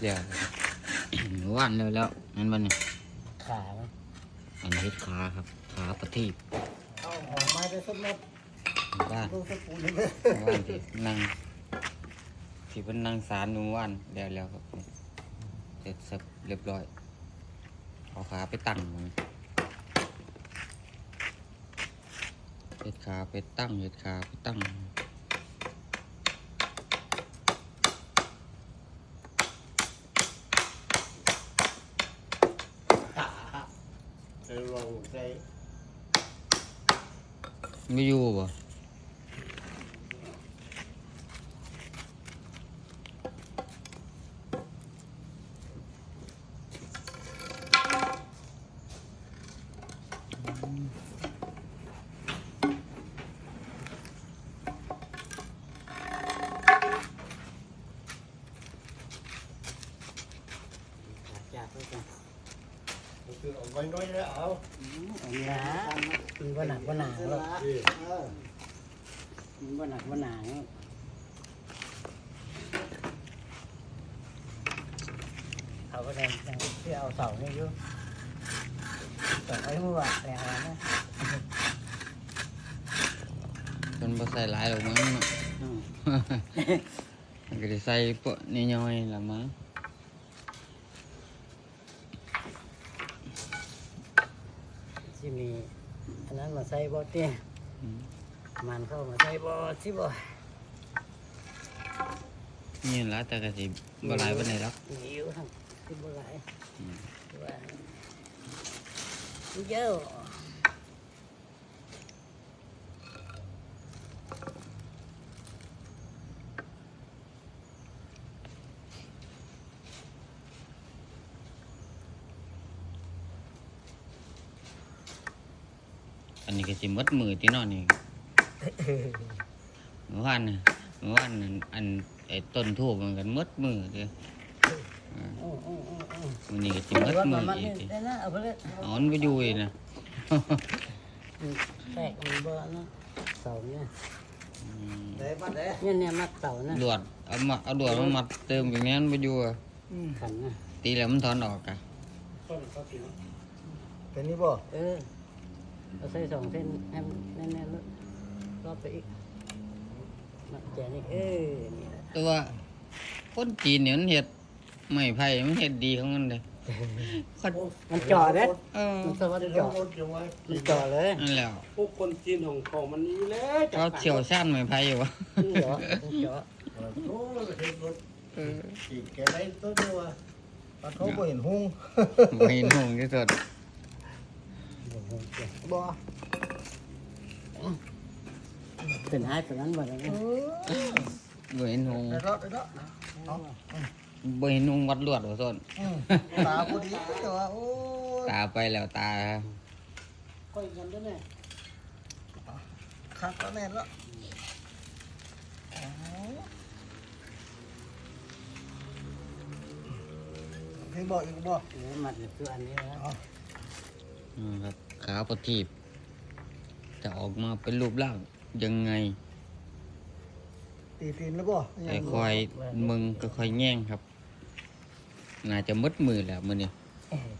เดียวครับว่านแล้วแล้วนั่นมันนี่ขาไหมอันนี้ขาครับขาประทีปเอาหอมไม้ไปสักเม็ดว่านลูกสักปูนเลยว่านที่นั่งที่เป็นนั่งสารหนูว่านแล้วแล้วครับเสร็จสับเรียบร้อยเอาขาไปตั้งมันเห็ดขาไปตั้งเห็ดขาไปตั้ง เออลองใส่ ไม่อยู่บ่ คือเอาไว้น้อยแล้วเอาอันะมันว่าหนักว่าหนาหรอกเออมันว่าหนักว่าหนาเนี่ยเขาก็ยังยังที่เอาเสานี่อยู่เสาไอ้หัวแรงอะไรนะจนบ่ใส่หลายหรอกมั้งเนาะอืมมันก็ได้ใส่ปะนิดหน่อยละมั้ง ที่มีอันนั้นมาใส่บ่เตี้ยอืมมันเข้ามาใส่บ่ที่บ่นี่ละแต่ก็สิบ่หลายปานใดหรอกหิวทั้งที่บ่หลายอืมว่าเยอะ อันนี้ก็สิหมดมือที่นอนนี่เมื่อวานน่ะเมื่อวานนั่นอันไอ้ต้นทูบมันกันหมดมือเด้ออ่าโอ้โอ้โอ้โอ้วันนี้ก็สิหมดว่ามืมัอนมันอีนี่กติได้นะเอาไปเลยอ๋อมันบ่อยู่อีกนะแตกมันบ่นะเสาเนี่ยอืมได้มาได้เนี่ยเนี่ยมัดเสานะดวดเอามาเอาดวดมามัดเติมอย่างนี้มันบ่อยู่อะขันนะตีแล้วมันถอนออกอะเป็นนี่บ่เออ เอาใส่สองเส้นให้มันแน่นๆแล้วรอบไปอีกมัดแจนี่เออนี่แหละแต่ว่าคนจีนเนี่ยมันเฮ็ดไม้ไผ่มันเฮ็ดดีของมันเด้เขามันจ่อเด้เออมันสวัสจะดิ์ต้อจ่องรถอยู่ไว้มันจ่อเลยนั่นแหล้วพวกคนจีนของของมันนี้เลยเขาเชี่ยวชาญไม้ไผ่อยู่วะมันจ่อมันจ่อโอ้ยเห็นรถขี่แกได้ตัวเดียวอะปลาเขาบ่เห็นหุ้งบ่เห็นหงที่สุด บ่เป็นหายตัวนั้นบ่ได้นะบ่เห็นหงได้แล้วได้แล้วเอาบ่เห็นหงวัดลวดว่าซั่นอืมตาพอดีแต่ว่าโอ้ยตาไปแล้วตาค่อยกันด้วยเนี่ยคักก็แน่นแล้วให้บอกอีกบ่เออมัดอยู่ตัวอันนี้นะเอาอืมครับ ขาประทีปจะออกมาเป็นรูปร่างยังไง ตีตีนแล้วบ่ไอ้คอยมึงก็คอยแง่งครับ น่าจะหมดมือแล้วมื้อนี้เออ